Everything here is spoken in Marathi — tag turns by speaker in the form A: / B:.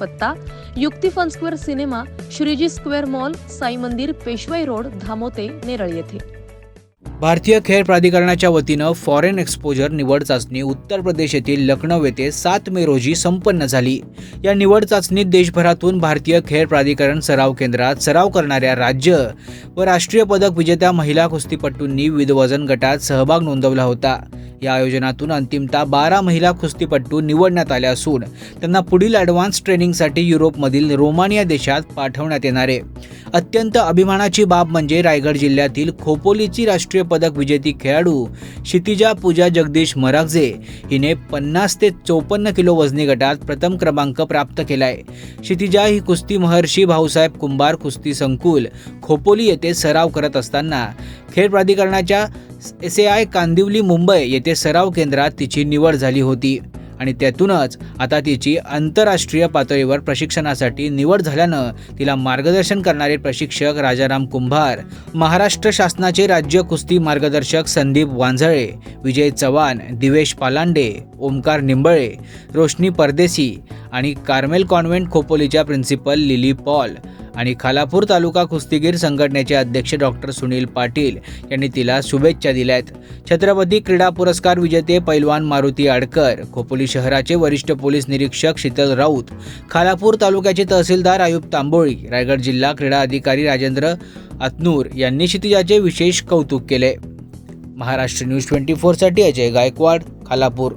A: पत्ता युक्ती fun square cinema Shriji square mall Sai Mandir Peshwai road धामोते Neral येथे.
B: भारतीय खेळ प्राधिकरणाच्या वतीनं फॉरेन एक्सपोजर निवड चाचणी उत्तर प्रदेश येथील लखनौ येथे सात मे रोजी संपन्न झाली. या निवड चाचणीत देशभरातून भारतीय खेळ प्राधिकरण सराव केंद्रात सराव करणाऱ्या राज्य व राष्ट्रीय पदक विजेत्या महिला कुस्तीपटूंनी विविध वजन गटात सहभाग नोंदवला होता. या आयोजनातून अंतिमतः बारा महिला कुस्तीपटू निवडण्यात आल्या असून त्यांना पुढील ॲडव्हान्स ट्रेनिंगसाठी युरोपमधील रोमानिया देशात पाठवण्यात येणार आहे. अत्यंत अभिमानाची बाब म्हणजे रायगड जिल्ह्यातील खोपोलीची राष्ट्रीय पदक विजेती खेळाडू क्षितिजा पूजा जगदीश मरागजे हिने पन्नास ते चौपन्न किलो वजनी गटात प्रथम क्रमांक प्राप्त केलाय. क्षितिजा ही कुस्ती महर्षी भाऊसाहेब कुंभार कुस्ती संकुल खोपोली येथे सराव करत असताना खेळ प्राधिकरणाच्या S A I Kandivali Mumbai येथे सराव केंद्रात तिची निवड झाली होती. आणि त्यातूनच आता तिची आंतरराष्ट्रीय पातळीवर प्रशिक्षणासाठी निवड झाल्यानं तिला मार्गदर्शन करणारे प्रशिक्षक राजाराम कुंभार महाराष्ट्र शासनाचे राज्य कुस्ती मार्गदर्शक संदीप वांझळे विजय चव्हाण दिवेश पालांडे ओमकार निंबळे रोशनी परदेसी आणि कार्मेल कॉन्व्हेंट खोपोलीच्या प्रिन्सिपल लिली पॉल आणि खालापूर तालुका कुस्तीगीर संघटनेचे अध्यक्ष डॉक्टर सुनील पाटील यांनी तिला शुभेच्छा दिल्यात. छत्रपती क्रीडा पुरस्कार विजेते पैलवान मारुती आडकर खोपोली शहराचे वरिष्ठ पोलीस निरीक्षक शीतल राऊत खालापूर तालुक्याचे तहसीलदार आयुब तांबोळी रायगड जिल्हा क्रीडा अधिकारी राजेंद्र अतनूर यांनी क्षितिजाचे विशेष कौतुक केले. महाराष्ट्र न्यूज ट्वेंटी फोरसाठी अजय गायकवाड खालापूर.